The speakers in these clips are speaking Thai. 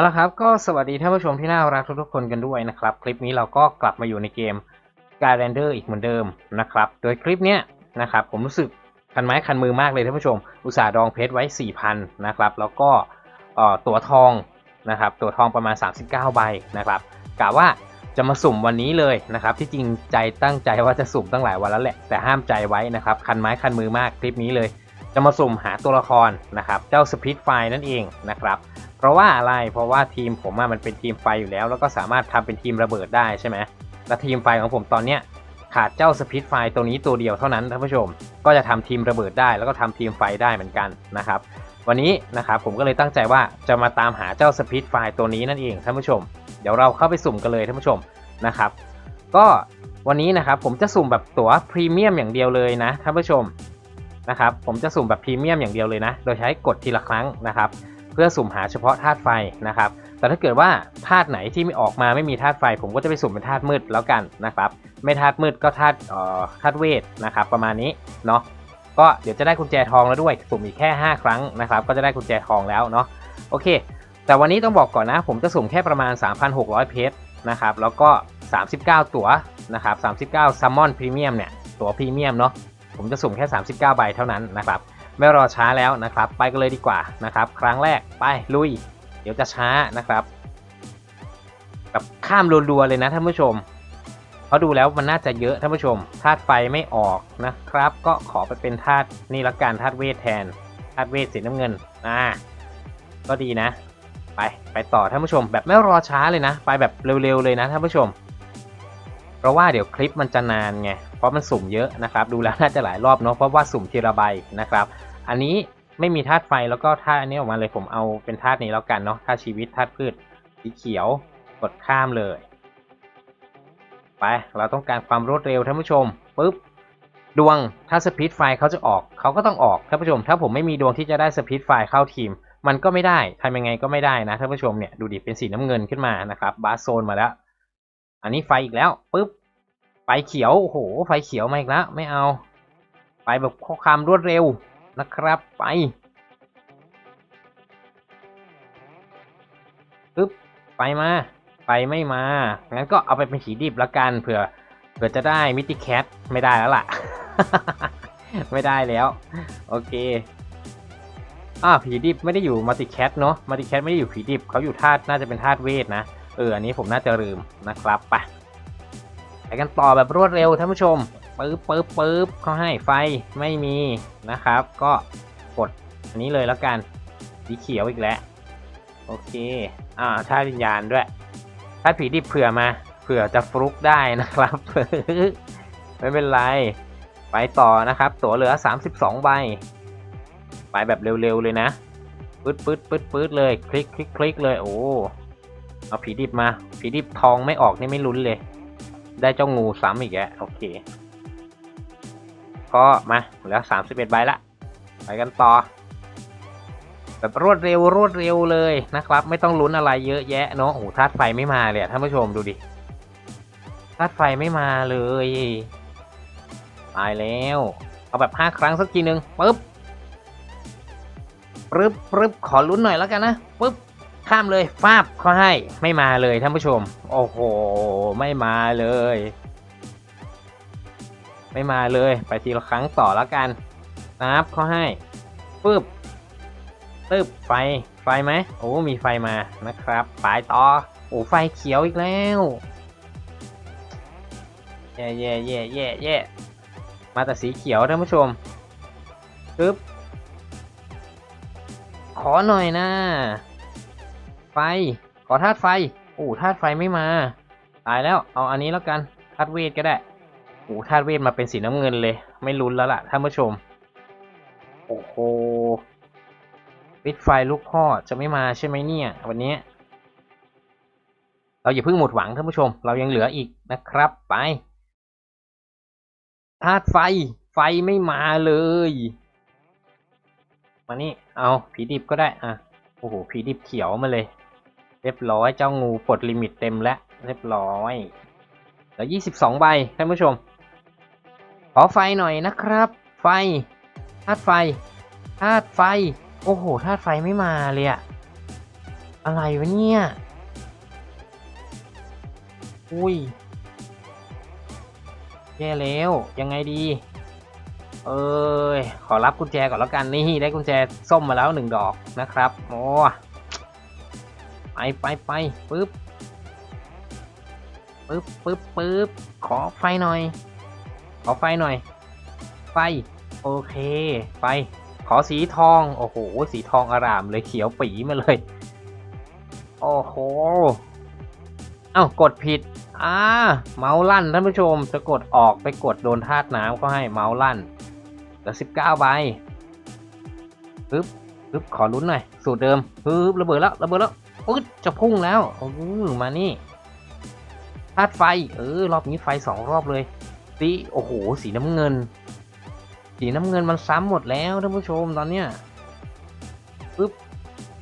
เอาละครับก็สวัสดีท่านผู้ชมที่น่ารักทุกๆคนกันด้วยนะครับ คลิปนี้เราก็กลับมาอยู่ในเกม g a r a n d e r อีกเหมือนเดิมนะครับ โดยคลิปเนี้ยนะครับผมรู้สึกคันไม้คันมือมากเลยท่านผู้ชม อุตส่าห์ดองเพชรไว้ 4,000 นะครับ แล้วก็ตั๋วทองนะครับตั๋วทองประมาณ 39 ใบนะครับกะว่าจะมาสุ่มวันนี้เลยนะครับ ที่จริงใจตั้งใจว่าจะสุ่มตั้งหลายวันแล้วแหละแต่ห้ามใจไว้นะครับ คันไม้คันมือมากคลิปนี้เลย จะมาสุ่มหาตัวละครนะครับเจ้าสปิ t ไฟนั่นเองนะครับเพราะว่าอะไรเพราะว่าทีมผมมันเป็นทีมไฟอยู่แล้ว แล้วก็สามารถทำเป็นทีมระเบิดได้ใช่ไหมและทีมไฟของผมตอนเนี้ยขาดเจ้าสปิ t ไฟตัวนี้ตัวเดียวเท่านั้นท่านผู้ชม ก็จะทำทีมระเบิดได้ แล้วก็ทำทีมไฟได้เหมือนกันนะครับวันนี้นะครับผมก็เลยตั้งใจว่าจะมาตามหาเจ้าสปิ t ไฟตัวนี้นั่นเองท่านผู้ชม เดี๋ยวเราเข้าไปสุ่มกันเลยท่านผู้ชมนะครับก็วันนี้นะครับผมจะสุ่มแบบตั๋วพรีเมียมอย่างเดียวเลยนะท่านผู้ชม นะครับ ผมจะสุ่มแบบพรีเมียมอย่างเดียวเลยนะ โดยใช้กดทีละครั้งนะครับ เพื่อสุ่มหาเฉพาะธาตุไฟนะครับ แต่ถ้าเกิดว่าธาตุไหนที่ไม่ออกมาไม่มีธาตุไฟ ผมก็จะไปสุ่มเป็นธาตุมืดแล้วกันนะครับ ไม่ธาตุมืดก็ธาตุเอ่อธาตุเวทนะครับ ประมาณนี้เนาะ ก็เดี๋ยวจะได้กุญแจทองแล้วด้วย สุ่มอีกแค่ 5 ครั้งนะครับ ก็จะได้กุญแจทองแล้วเนาะ โอเค แต่วันนี้ต้องบอกก่อนนะ ผมจะสุ่มแค่ประมาณ 3,600 เพชรนะครับ แล้วก็ 39 ตั๋วนะครับ 39ซัมมอนพรีเมียมเนี่ย ตั๋วพรีเมียมเนาะ ผมจะสุ่มแค่ 39 ใบเท่านั้นนะครับ ไม่รอช้าแล้วนะครับ ไปกันเลยดีกว่านะครับ ครั้งแรกไปลุย เดี๋ยวจะช้านะครับแบบข้ามรัวๆเลยนะท่านผู้ชมเพราะดูแล้วมันน่าจะเยอะท่านผู้ชมธาตุไฟไม่ออกนะครับ ก็ขอไปเป็นธาตุนี่ละกันธาตุเวทแทนธาตุเวทสีน้ำเงินอ่าก็ดีนะ ไปไปต่อท่านผู้ชม แบบไม่รอช้าเลยนะ ไปแบบเร็วๆเลยนะท่านผู้ชม เพราะว่าเดี๋ยวคลิปมันจะนานไง เพราะมันสุ่มเยอะนะครับ ดูแล้วน่าจะหลายรอบเนาะเพราะว่าสุ่มทีละใบนะครับ อันนี้ไม่มีธาตุไฟแล้วก็ธาตุอันนี้ออกมาเลยผมเอาเป็นธาตุนี้แล้วกันเนาะธาตุชีวิตธาตุพืชสีเขียวกดข้ามเลย ไป เราต้องการความรวดเร็วท่านผู้ชมปึ๊บดวงถ้าสปีดไฟเขาจะออกเขาก็ต้องออกท่านผู้ชม ถ้าผมไม่มีดวงที่จะได้สปีดไฟเข้าทีม มันก็ไม่ได้ทำยังไงก็ไม่ได้นะท่านผู้ชมเนี่ยดูดิเป็นสีน้ำเงินขึ้นมานะครับบาสโซนมาแล้ว อันนี้ไฟอีกแล้วปึ๊บ ฟเขียวโอ้โหไฟเขียวมาอีกแล้วไม่เอา ไปแบบข้อความรวดเร็วนะครับไปปึ๊บไปมาไปไม่มา งั้นก็เอาไปเป็นสีดิบละกันเผื่อเผื่อจะได้มิติแคทไม่ได้แล้วล่ะ ไม่ได้แล้ว โอเคอ่าผีดิบไม่ได้อยู่มัลติแคทเนาะมัลติแคทไม่ได้อยู่ผีดิบเขาอยู่ธาตุน่าจะเป็นธาตุเวทนะเอออันนี้ผมน่าจะลืมนะครับไป ไปกันต่อแบบรวดเร็วท่านผู้ชมปึ๊บปึ๊บปึ๊บเขาให้ไฟไม่มีนะครับ ก็กดอันนี้เลยแล้วกันสีเขียวอีกแล้ว โอเค อ่าท่าวิญญาณด้วยถ้าผีดิบเผื่อมา เผื่อจะฟลุกได้นะครับ ไม่เป็นไร ไปต่อนะครับ ตั๋วเหลือ 32 ใบ ไปแบบเร็วๆเลยนะปื๊ดปื๊ดปื๊ดปื๊ดเลย คลิกคลิกคลิกเลย โอ้ เอาผีดิบมา ผีดิบทองไม่ออกนี่ไม่ลุ้นเลย ได้เจ้างูซ้ำอีกแล้วโอเคก็มาเหลือสามสิบเอ็ดใบละไปกันต่อ แบบรวดเร็วรวดเร็วเลยนะครับ ไม่ต้องลุ้นอะไรเยอะแยะเนาะโอ้โหธาตุไฟไม่มาเลยท่านผู้ชมดูดิธาตุไฟไม่มาเลยตายแล้ว เอาแบบห้าครั้งสักทีหนึ่งปึ๊บปึ๊บปึ๊บขอลุ้นหน่อยแล้วกันนะปึ๊บ ข้ามเลยฟาบเขาให้ไม่มาเลยท่านผู้ชม โอ้โห ไม่มาเลย ไม่มาเลย ไปทีละครั้งต่อแล้วกันนะครับเขาให้ปึ๊บปึ๊บไฟไฟไหมโอ้มีไฟมานะครับไปต่อโอ้ไฟเขียวอีกแล้วแย่แย่แย่แย่แย่มาแต่สีเขียวท่านผู้ชมปึ๊บขอหน่อยนะ ไฟ ขอธาตุไฟ โอ้ธาตุไฟไม่มา ตายแล้ว เอาอันนี้แล้วกัน ธาตุเวทก็ได้ โอ้ธาตุเวทมาเป็นสีน้ำเงินเลย ไม่ลุ้นแล้วล่ะท่านผู้ชม โอ้โหปิดไฟลูกพ่อจะไม่มาใช่ไหมเนี่ย วันนี้ เราอย่าเพิ่งหมดหวังท่านผู้ชม เรายังเหลืออีกนะครับ ไป ธาตุไฟ ไฟไม่มาเลยมานี่ เอาผีดิบก็ได้ อะ โอ้โห ผีดิบเขียวมาเลย เรียบร้อยเจ้างูปลดลิมิตเต็มแล้วเรียบร้อยเหลือยี่สิบสองใบท่านผู้ชม ขอไฟหน่อยนะครับ ไฟธาตุไฟธาตุไฟ โอ้โหธาตุไฟไม่มาเลยอะอะไรวะเนี่ยอุ้ยแย่แล้ว ยังไงดี เอ้ย ขอรับกุญแจก่อนแล้วกัน นี่ได้กุญแจส้มมาแล้วหนึ่งดอกนะครับ โอ้ ไปไปไปปึ๊บปึ๊บปึ๊บปึ๊บขอไฟหน่อย ขอไฟหน่อย ไฟ โอเคไฟขอสีทอง โอ้โห สีทองอารามเลยเขียวปีมาเลย โอ้โห เอ้ากดผิด อ่า เมาส์ลั่นท่านผู้ชม จะกดออกไปกดโดนธาตุน้ำก็ให้เมาส์ลั่นเหลือสิบเก้าใบปึ๊บปึ๊บขอลุ้นหน่อย สูตรเดิมปึ๊บระเบิดแล้ว ระเบิดแล้ว ปึ๊บจะพุ่งแล้วโอ้โหมานี่ธาตุไฟ เออ รอบนี้ไฟสองรอบเลยสีโอ้โห สีน้ำเงิน สีน้ำเงินมันซ้ำหมดแล้วท่านผู้ชมตอนเนี้ยปึ๊บ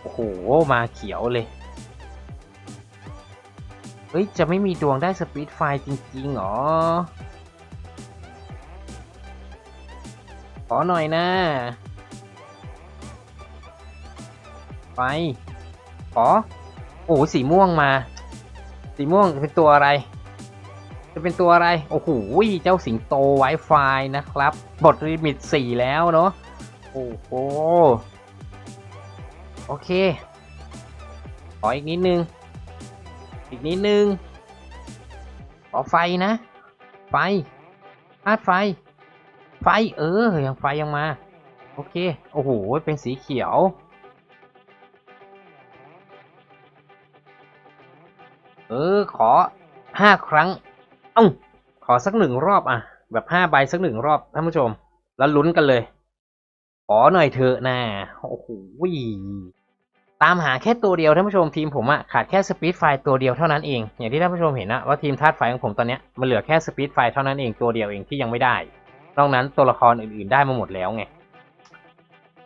โอ้โห มาเขียวเลย เฮ้ย จะไม่มีดวงได้สปีดไฟจริงๆหรอ ขอหน่อยนะ ไป ขอโอ้โสีม่วงมา สีม่วงเป็นตัวอะไร จะเป็นตัวอะไร โอ้โหเจ้าสิงโตไวไฟนะครับบทลิมิตสี่แล้วเนาะโอ้โหโอเค ขออีกนิดนึง อีกนิดนึง ขอไฟนะ ไฟธาตุไฟ ไฟ เออ ยังไฟยังมา โอเค โอ้โห เป็นสีเขียว เออ ขอห้าครั้ง เอ้า ขอสักหนึ่งรอบอะ แบบห้าใบสักหนึ่งรอบท่านผู้ชม แล้วลุ้นกันเลย ขอหน่อยเถอะนะโอ้โหตามหาแค่ตัวเดียวท่านผู้ชมทีมผมอะขาดแค่สปีดไฟตัวเดียวเท่านั้นเอง อย่างที่ท่านผู้ชมเห็นนะว่าทีมธาตุไฟของผมตอนเนี้ยมันเหลือแค่สปีดไฟเท่านั้นเองตัวเดียวเองที่ยังไม่ได้ นอกนั้นตัวละครอื่นๆได้มาหมดแล้วไง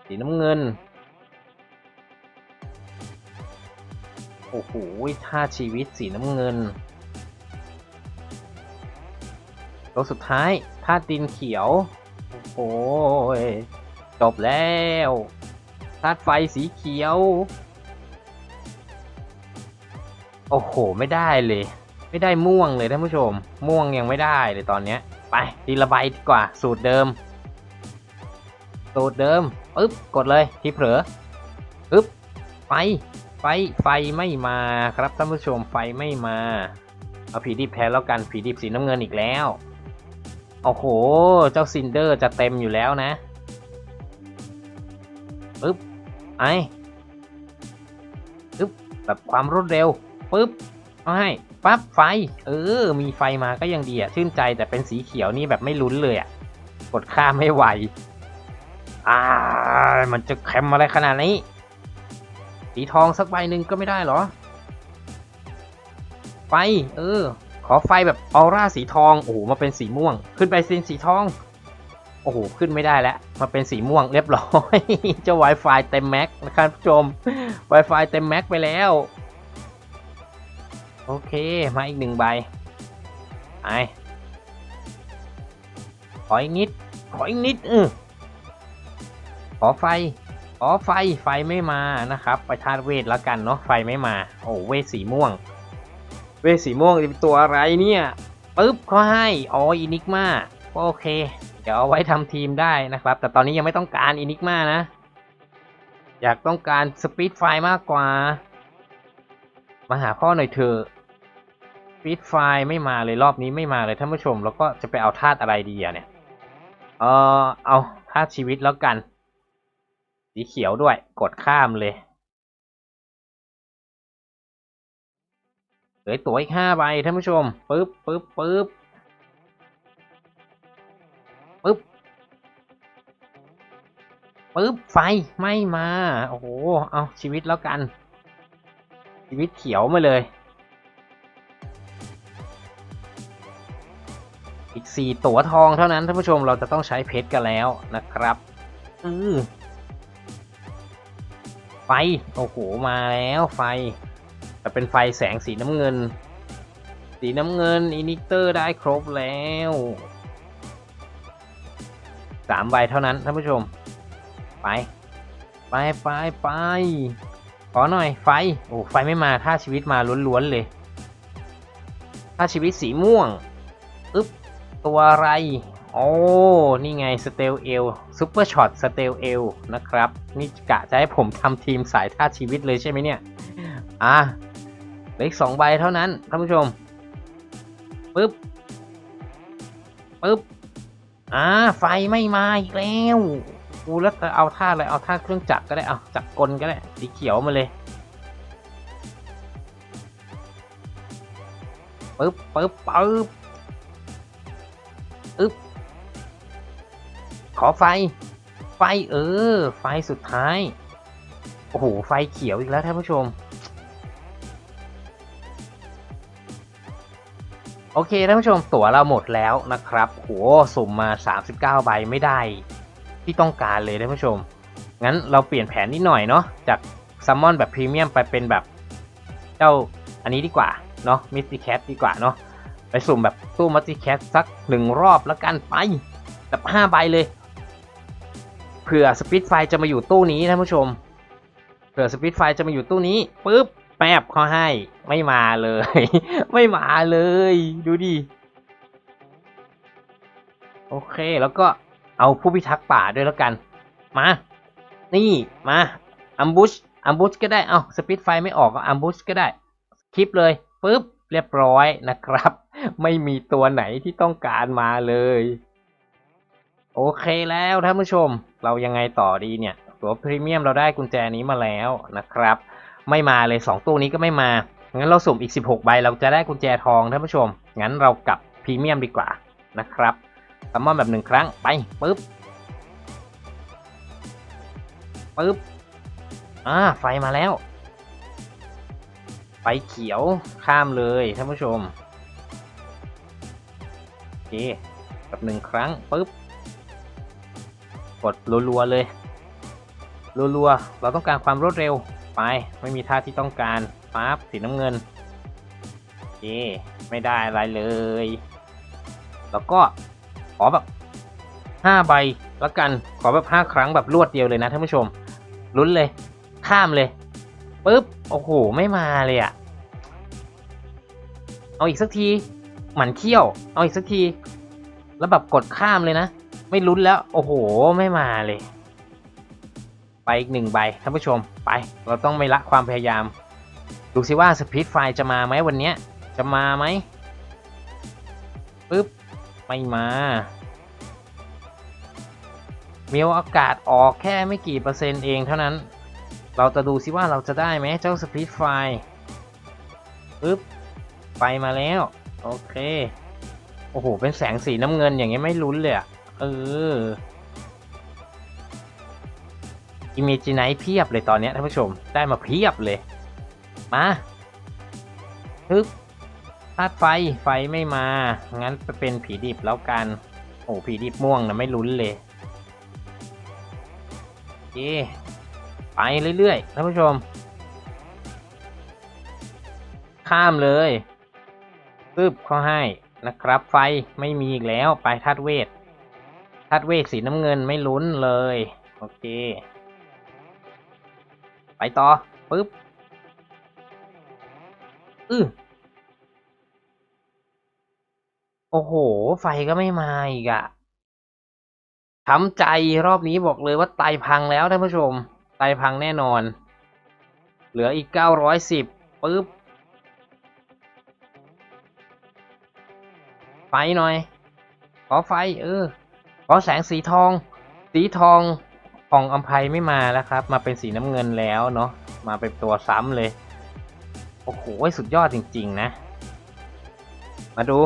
สีน้ำเงิน โอ้โหธาตุชีวิตสีน้ำเงินตัวสุดท้ายธาตุดินเขียว โอ้โหจบแล้วธาตุไฟสีเขียว โอ้โห ไม่ได้เลย ไม่ได้ม่วงเลยท่านผู้ชม ม่วงยังไม่ได้เลยตอนเนี้ย ไปทีละใบดีกว่า สูตรเดิม สูตรเดิมปึ๊บ กดเลย ที่เผลอปึ๊บไฟ ไฟไฟไม่มาครับท่านผู้ชมไฟไม่มา เอาผีดิบแทนแล้วกันผีดิบสีน้ำเงินอีกแล้วโอ้โห เจ้าซินเดอร์จะเต็มอยู่แล้วนะปึ๊บไอปึ๊บแบบความรวดเร็วปึ๊บเอาให้ปั๊บไฟ เออ มีไฟมาก็ยังดีอะชื่นใจแต่เป็นสีเขียวนี่แบบไม่ลุ้นเลยอะกดข้ามไม่ไหวอ่ามันจะแคมอะไรขนาดนี้ สีทองสักใบหนึ่งก็ไม่ได้เหรอ ไฟ เออ ขอไฟแบบออร่าสีทอง โอ้โห มาเป็นสีม่วง ขึ้นไปเป็นสีทอง โอ้โห ขึ้นไม่ได้แล้ว มาเป็นสีม่วงเรียบร้อย เจ้า Wi-Fi เต็มแม็กนะครับผู้ชม Wi-Fi เต็มแม็กไปแล้ว โอเค มาอีกหนึ่งใบ ไป ขออีกนิด ขออีกนิดเออขอไฟ ขอไฟไฟไม่มานะครับไปธาตุเวทแล้วกันเนาะไฟไม่มา โอ้เวทสีม่วง เวทสีม่วงเป็นตัวอะไรเนี่ยปึ๊บเขาให้อ๋ออินิกมาโอเค เดี๋ยวเอาไว้ทำทีมได้นะครับ แต่ตอนนี้ยังไม่ต้องการอินิกมานะ อยากต้องการสปีดไฟมากกว่า มาหาพ่อหน่อยเถอะฟีดไฟไม่มาเลยรอบนี้ไม่มาเลยท่านผู้ชม แล้วก็จะไปเอาธาตุอะไรดีอะเนี่ยเออเอาธาตุชีวิตแล้วกัน สีเขียวด้วย กดข้ามเลย เหลือตัวอีกห้าใบท่านผู้ชมปึ๊บปึ๊บปึ๊บปึ๊บปึ๊บไฟไม่มา โอ้โห เอาชีวิตแล้วกัน ชีวิตเขียวมาเลย อีกสี่ตัวทองเท่านั้นท่านผู้ชมเราจะต้องใช้เพชรกันแล้วนะครับ อือ ไฟ โอ้โห มาแล้วไฟ แต่เป็นไฟแสงสีน้ำเงิน สีน้ำเงินอินิเตอร์ได้ครบแล้วสามใบเท่านั้นท่านผู้ชม ไป ไปไปไปขอหน่อยไฟ โอ้ไฟไม่มาถ้าชีวิตมาล้วนๆเลย ถ้าชีวิตสีม่วง อึ๊บ ตัวอะไร โอ้ นี่ไงสเตลเอลซูเปอร์ช็อตสเตลเอลนะครับ นี่กะจะให้ผมทำทีมสายท่าชีวิตเลยใช่ไหมเนี่ย อะเหลืออีกสองใบเท่านั้นท่านผู้ชมปึ๊บปึ๊บอ่าไฟไม่มาอีกแล้วกูแล้วจะเอาท่าอะไรเอาท่าเครื่องจักรก็ได้เอาจักรกลก็ได้สีเขียวมาเลยปึ๊บปึ๊บปึ๊บอึ๊บ ขอไฟ ไฟเออ ไฟสุดท้าย โอ้โห ไฟเขียวอีกแล้วท่านผู้ชม โอเคท่านผู้ชมตั๋วเราหมดแล้วนะครับ โหสุ่มมา 39 ใบไม่ได้ ที่ต้องการเลยท่านผู้ชม งั้นเราเปลี่ยนแผนนิดหน่อยเนาะ จากซัมมอนแบบพรีเมียมไปเป็นแบบ เจ้าอันนี้ดีกว่า เนาะมิสติแคทดีกว่าเนาะ ไปสุ่มแบบตู้มัตติแคทสักหนึ่งรอบแล้วกันไปแบบ5ใบเลย เผื่อสปิดไฟจะมาอยู่ตู้นี้ท่านผู้ชม เผื่อสปิดไฟจะมาอยู่ตู้นี้ปุ๊บแป๊บเขาให้ไม่มาเลย ไม่มาเลย ดูดิโอเคแล้วก็เอาผู้พิทักษ์ป่าด้วยแล้วกัน มา นี่มาอัมบูชอัมบูชก็ได้เอาสปิดไฟไม่ออกก็อัมบูชก็ได้คลิปเลยปุ๊บเรียบร้อยนะครับ ไม่มีตัวไหนที่ต้องการมาเลย โอเคแล้วท่านผู้ชมเรายังไงต่อดีเนี่ย ตัวพรีเมียมเราได้กุญแจนี้มาแล้วนะครับ ไม่มาเลย 2 ตู้นี้ก็ไม่มา งั้นเราสุ่มอีก 16 ใบเราจะได้กุญแจทองท่านผู้ชม งั้นเรากลับพรีเมียมดีกว่านะครับซัมมอนแบบหนึ่งครั้งไปปึ๊บปึ๊บอ่าไฟมาแล้ว ไฟเขียวข้ามเลยท่านผู้ชมโอเคแบบหนึ่งครั้งปึ๊บ กดรัวๆเลยรัวๆเราต้องการความรวดเร็วไปไม่มีท่าที่ต้องการปั๊บสีน้ำเงินโอเคไม่ได้อะไรเลย แล้วก็ขอแบบห้าใบแล้วกันขอแบบห้าครั้งแบบรวดเดียวเลยนะท่านผู้ชมลุ้นเลย ข้ามเลยปุ๊บโอ้โหไม่มาเลยอะเอาอีกสักทีหมันเขี้ยว เอาอีกสักที แล้วแบบกดข้ามเลยนะ ไม่ลุ้นแล้ว โอ้โห ไม่มาเลย ไปอีกหนึ่งใบท่านผู้ชมไป เราต้องไม่ละความพยายาม ดูสิว่าสปีดไฟจะมาไหมวันนี้จะมาไหมปึ๊บ ไม่มามีโอกาสออกแค่ไม่กี่เปอร์เซ็นต์เองเท่านั้น เราจะดูสิว่าเราจะได้ไหมเจ้าสปีดไฟปึ๊บ ไปมาแล้ว โอเค โอ้โห เป็นแสงสีน้ำเงินอย่างเงี้ยไม่ลุ้นเลยอะ เอออิเมจิไนเพียบเลยตอนนี้ท่านผู้ชมได้มาเพียบเลย มาฮึบธาตุไฟไฟไม่มา งั้นไปเป็นผีดิบแล้วกัน โอ้ผีดิบม่วงนะไม่ลุ้นเลยเคไปเรื่อยๆท่านผู้ชม ข้ามเลยปึ๊บเขาให้นะครับ ไฟไม่มีอีกแล้วไปธาตุเวท ธาตุเวทสีน้ำเงินไม่ลุ้นเลย โอเค ไปต่อปึ๊บอือโอ้โห ไฟก็ไม่มาอีกอะช้ำใจรอบนี้บอกเลยว่าไตพังแล้วท่านผู้ชม ไตพังแน่นอน เหลืออีก 910ปึ๊บไฟหน่อย ขอไฟ เออ ขอแสงสีทอง สีทองของอัมภัยไม่มาแล้วครับ มาเป็นสีน้ำเงินแล้วเนาะมาเป็นตัวซ้ำเลย โอ้โหสุดยอดจริง ๆ นะ มาดู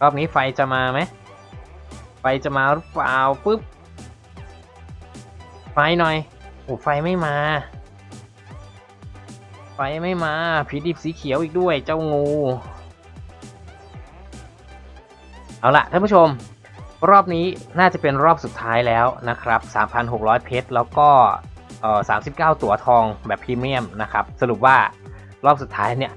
รอบนี้ไฟจะมาไหมไฟจะมาหรือเปล่าปุ๊บไฟหน่อยโอ้ไฟไม่มา ไฟไม่มาผีดิบสีเขียวอีกด้วยเจ้างู เอาละท่านผู้ชม รอบนี้น่าจะเป็นรอบสุดท้ายแล้วนะครับ 3,600 เพชร แล้วก็เอ่อ39 ตั๋วทองแบบพรีเมียมนะครับ สรุปว่ารอบสุดท้ายเนี่ย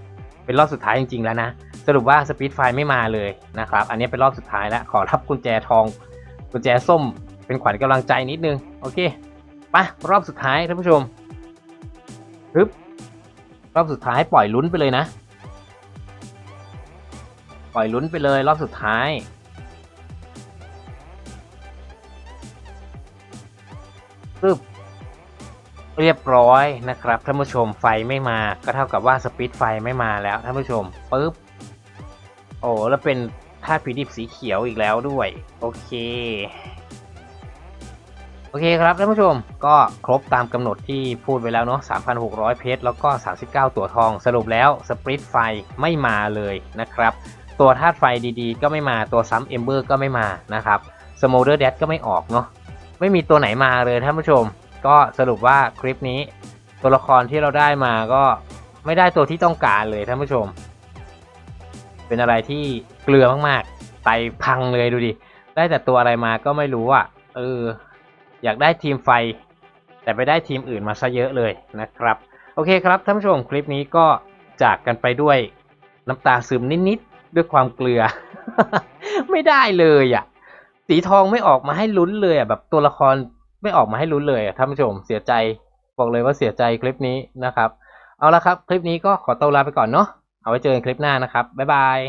เป็นรอบสุดท้ายจริง ๆ แล้วนะ สรุปว่าสปีดไฟไม่มาเลยนะครับ อันนี้เป็นรอบสุดท้ายแล้ว ขอรับกุญแจทอง กุญแจส้ม เป็นขวัญกำลังใจนิดนึง โอเคไปรอบสุดท้ายท่านผู้ชมปึ๊บรอบสุดท้ายปล่อยลุ้นไปเลยนะ ปล่อยลุ้นไปเลยรอบสุดท้าย ปึ๊บเรียบร้อยนะครับท่านผู้ชมไฟไม่มาก็เท่ากับว่าสปีดไฟไม่มาแล้วท่านผู้ชมปึ๊บโอ้แล้วเป็นธาตุผีดิบสีเขียวอีกแล้วด้วย โอเค โอเคครับท่านผู้ชมก็ครบตามกำหนดที่พูดไว้แล้วเนาะ 3,600 เพชร แล้วก็ 39 ตัวทอง สรุปแล้วสปริตไฟไม่มาเลยนะครับ ตัวธาตุไฟดีๆ ก็ไม่มา ตัวซ้ำเอมเบอร์ก็ไม่มานะครับ สโมเดอร์แดก็ไม่ออกเนาะ ไม่มีตัวไหนมาเลยท่านผู้ชม ก็สรุปว่าคลิปนี้ ตัวละครที่เราได้มาก็ไม่ได้ตัวที่ต้องการเลยท่านผู้ชม เป็นอะไรที่เกลือมากๆไตพังเลยดูดิ ได้แต่ตัวอะไรมาก็ไม่รู้อะเอออยากได้ทีมไฟ แต่ไปได้ทีมอื่นมาซะเยอะเลยนะครับ โอเคครับท่านผู้ชมคลิปนี้ก็จากกันไปด้วยน้ำตาซึมนิดๆด้วยความเกลือ ไม่ได้เลยอะ สีทองไม่ออกมาให้ลุ้นเลยอะแบบตัวละครไม่ออกมาให้ลุ้นเลยอะท่านผู้ชมเสียใจบอกเลยว่าเสียใจคลิปนี้นะครับ เอาละครับ คลิปนี้ก็ขอตัวลาไปก่อนเนาะเอาไว้เจอกันคลิปหน้านะครับบ๊ายบาย